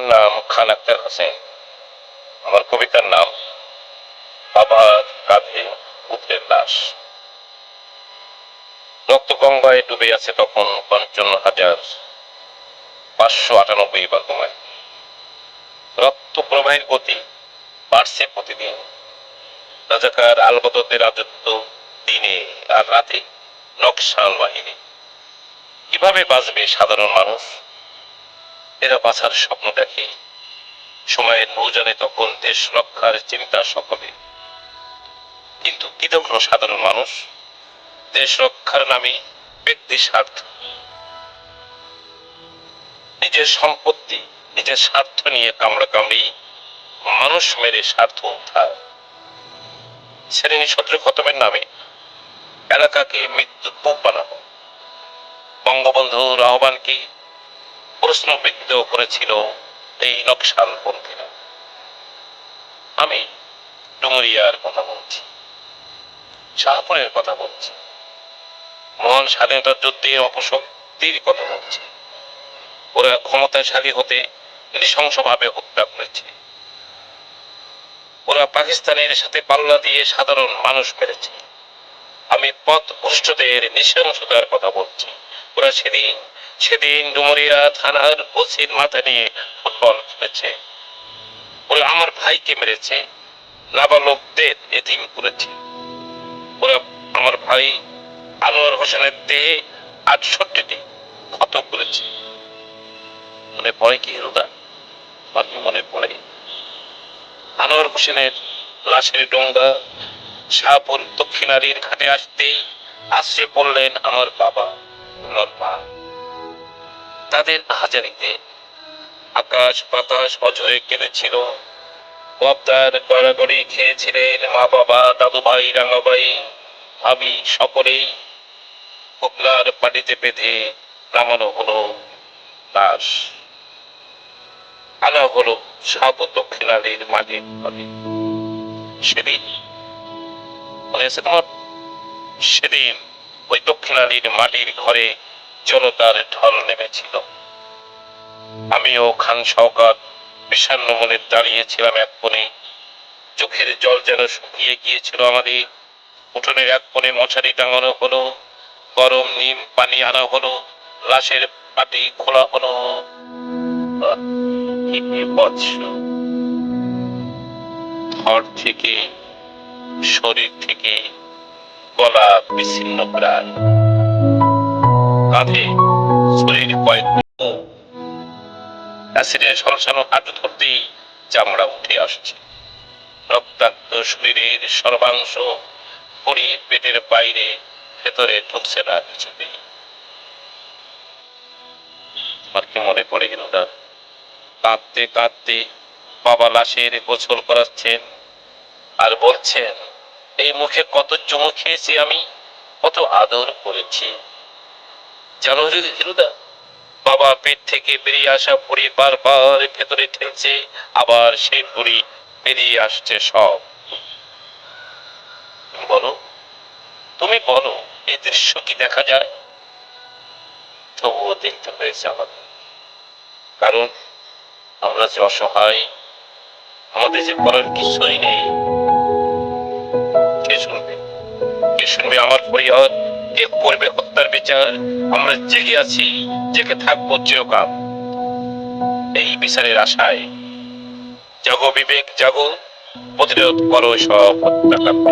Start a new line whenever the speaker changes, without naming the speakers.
আক্তার হোসেন। আমার কবিতার নাম বাবার কাঁধে পুত্রের লাশ রক্ত গঙ্গায় ডুবে আছে তখন পঞ্চান্ন হাজার পাঁচশো আটানব্বই বর্গমাইল রক্ত প্রবাহের গতি বাড়ছে প্রতিদিন। রাজাকার আলবদতের রাজত্ব দিনে আর রাতে নকশাল বাহিনী। কীভাবে বাঁচবে সাধারণ মানুষ? এরা বাঁচার স্বপ্ন দেখে। সময়ের নৌজানে তখন দেশ রক্ষার চিন্তা সকলে। কিন্তু কি দেখল সাধারণ মানুষ, দেশ রক্ষার নামে ব্যক্তি স্বার্থ। নিজের সম্পত্তি, নিজের স্বার্থ নিয়ে কামড়া কামড়ি, মানুষ মেরে স্বার্থ উদ্ধার। শ্রেণি শত্রু খতমের নামে এলাকাকে মৃত্যু কূপ বানানো। বঙ্গবন্ধুর আহ্বানকে প্রশ্নবিদ্ধ করেছিল এই নকশাল পন্থীরা আমি ডুমুরিয়ার কথা বলছি। শাহপুরের কথা বলছি। মহান স্বাধীনতা যুদ্ধের অপশক্তির কথা বলছি। ওরা ক্ষমতাশালী হতে নৃশংসভাবে হত্যা করেছে। ওরা পাকিস্তানের সাথে পাল্লা দিয়ে সাধারণ মানুষ মেরেছে। আমি পথ ভ্রষ্টদের নৃশংসতার কথা বলছি। ওরা সেদিন সেদিন ডুমুরিয়া থানার ওসির মাথা নিয়ে ফুটবল খেলেছে। ওরা আমার ভাইকে মেরেছে, নাবালকদের এতিম করেছে। ওরা আমার ভাই আনোয়ার হোসেনের দেহে আটষট্টিটি ক্ষত করেছে। মনে পড়ে কি রোদা? বাকি মনে পড়ে। আনোয়ার হোসেনের লাশের ডোঙ্গা শাহপুর দক্ষিণারীর ঘাটে আসতেই আশ্রে পড়লেন আমার বাবা, আমার মা। তাদের হাজারিতে। আকাশ বাতাস অজয় কেঁদেছিল। গবদার গড়াগড়ি খেয়েছিলেন মা বাবা দাদু ভাই রাঙাবাই। ভাবি সকলেই পোকলার পাটিতে বেঁধে নামানো হলো লাশ আনা হলো সাপ দক্ষিণালীর ঘরে সেদিন সেদিন ওই দক্ষিণালীর মাটির ঘরে জনতার ঢল নেমেছিল। আমিও খান শওকাত বিষণ্ণ মনে দাঁড়িয়েছিলাম এক কোণে। চোখের জল যেন শুকিয়ে গিয়েছিল আমাদের। উঠোনের এক কোণে মশারি টাঙানো হলো, গরম নিম পানি আনা হলো, লাশের পাটি খোলা হলো। ধর থেকে, শরীর থেকে গলা বিচ্ছিন্ন প্রাণ। কাঁধে শরীর অ্যাসিডের সলসানো হাঁটু ধরতেই চামড়া উঠে আসছে। রক্তাক্ত শরীরের সর্বাংশ পরি পেটের বাইরে, ভেতরে ঢুকছে না কিছুতেই। আমার কি মনে পড়ে গেল কাঁদতে কাঁদতে বাবা লাশের গোসল করাচ্ছেন আর বলছেন, এই মুখে কত চুমু খেয়েছি আমি, কত আদর করেছি। বাবা পেট থেকে বেরিয়ে আসা বুড়ি বারবার ভেতরে ঠেলছে আবার সেই বুড়ি বেরিয়ে আসছে সব। বলো, তুমি বলো, এই দৃশ্য কি দেখা যায়? তবুও দেখতে হয়েছে আমাদের। কারণ আমরা যে অসহায়, আমাদের যে করার কিছুই নেই। কে শুনবে? কে শুনবে আমার পরিবার? কে করবে হত্যার বিচার, আমরা জেগে আছি, জেগে থাকব চিরকাল। এই বিচারের আশায় জাগো বিবেক, জাগো, প্রতিরোধ করো সব হত্যাকাণ্ড।